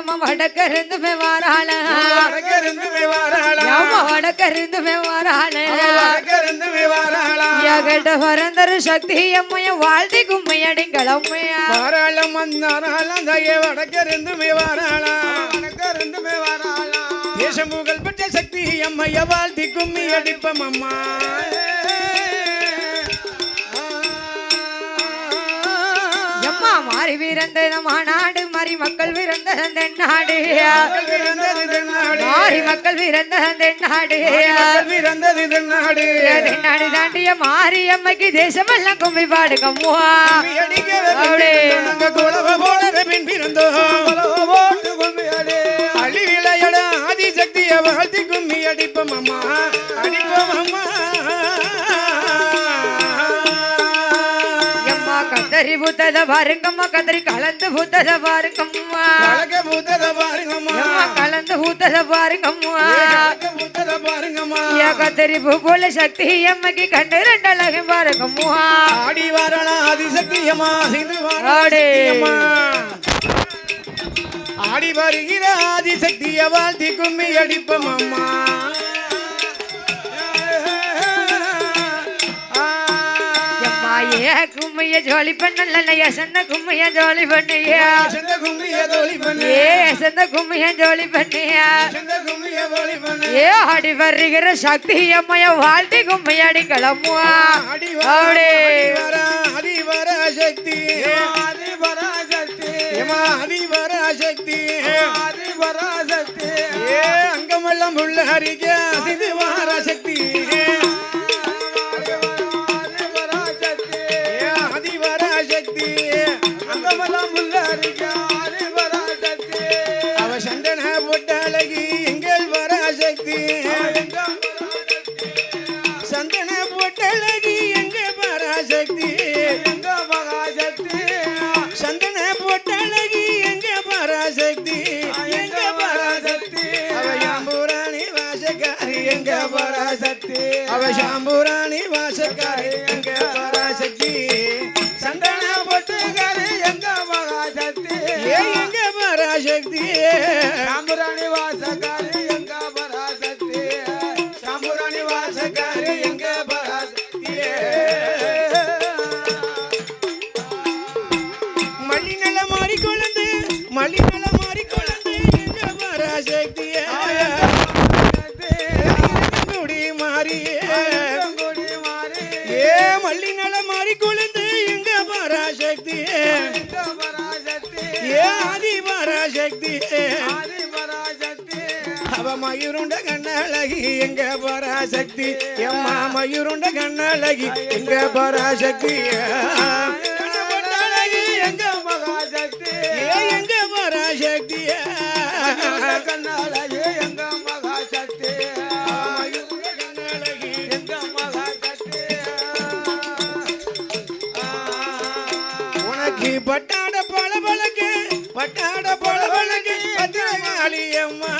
எம்மா வடக்கருந்து வாராள வடக்கிருந்து வாராளா எம்மா வடக்கருந்து வாராள வடக்கிருந்து வாராளா எகட்ட பரந்தரு சக்தி அம்மைய வாழ்த்தி கும்மையடிங்களம்மையா வாராளம் வந்தாராளம் தய வடக்கிருந்து வாராளா வடக்கிருந்து வாராளா தேசம் புகழ் பெற்ற சக்தி அம்மைய வாழ்த்தி கும்மி மாறி பிறந்த மாநாடு மாறி மக்கள் பிறந்த தென்னாடு. மாறி மக்கள் பிறந்த தென்னாடு. பிறந்தது தென்னாடு. தென்னாடு தாண்டிய மாரியம்மைக்கு தேசமெல்லாம் கும்மி பாடுங்கம்மா அப்படியே. ஆதிசக்திய வாழ்த்தி கும்மி அடிப்பம். கத்தரி பூத்தத பாருங்கம்மா கத்தரி கலந்து பூத்தத பாருங்கம்மா. கலக்க பூத்தத பாருங்கம்மா. கலந்து பூத்தத பாருங்கம்மா. பூத்தத பாருங்கம்மா. ஏ கத்தரி பூ போல சக்தி அம்மைக்கு கண்டு ரெண்டு அழகும் பாருங்கம்மா. ஆடி வரலாம் ஆதிசக்தியம்மா சிந்து. வரலாம் ஆடி வருகிற ஆதிசக்திய வாழ்த்தி கும்மி அடிப்பம் அம்மா. கும்மைய ஜோலி பண்ணல எசந்த கும்மைய ஜோலி பண்ணியா? செந்த கும்மிய தோழி பண்ணு. ஏ எசந்த கும்மைய ஜோலி பண்ணியா? செந்த கும்மிய தோழி பண்ணு. ஏ ஆடி வருகிற சக்தி அம்மைய வாழ்த்தி கும்மையாடி கிளம்புவா ஆடி அப்படி. வர ஆதி வர சக்தி. ஆதி வர சக்தி. ஏமா ஆதி வர சக்தி. ஆதி வர சக்தி. ஏ அங்கமெல்லாம் உள்ள ஹரிக்க சிது வர சக்தி. சந்தன அழகி எங்கள் வர சந்தன போட்டழகி எங்க பராசக்தி பராசக்தி சந்தன போட்டழகி எங்க பராசக்தி எங்க பராசக்தி அவ யாம்பூராணி வாசக்காரி எங்க பராசக்தி அவ சாம்பூராணி வாசக்காரி எங்க பராசக்தி சந்தன போட்டகாரி எங்க பராசக்தி எங்க பராசக்தி சாம்பூராணி வாசக்காரி எங்க பராசக்தி சாம்பூராணி வாசக்காரி எங்க பராசக்தி மல்லிநல மாறி குழந்து மல்லிநல மாறி குழந்து எங்க பராசக்தியே குடி மாறியே ஏ? மல்லிநல மாறி குழந்து எங்க பராசக்தியே ஏ? ஆதி பராசக்தியே அவ மயூருண்ட கண்ணழகி எங்க பராசக்தி? எம்மா மயூருண்ட கண்ணழகி எங்க பராசக்தி? கண்ணழகி எங்க மகாசக்தி? எங்க பராசக்தி? கண்ணழகி எங்க மகாசக்தி? உனக்கு பட்டாட பழ பழக்கு பட்டாட பழ பழக்கு பத்திரகாளி அம்மா.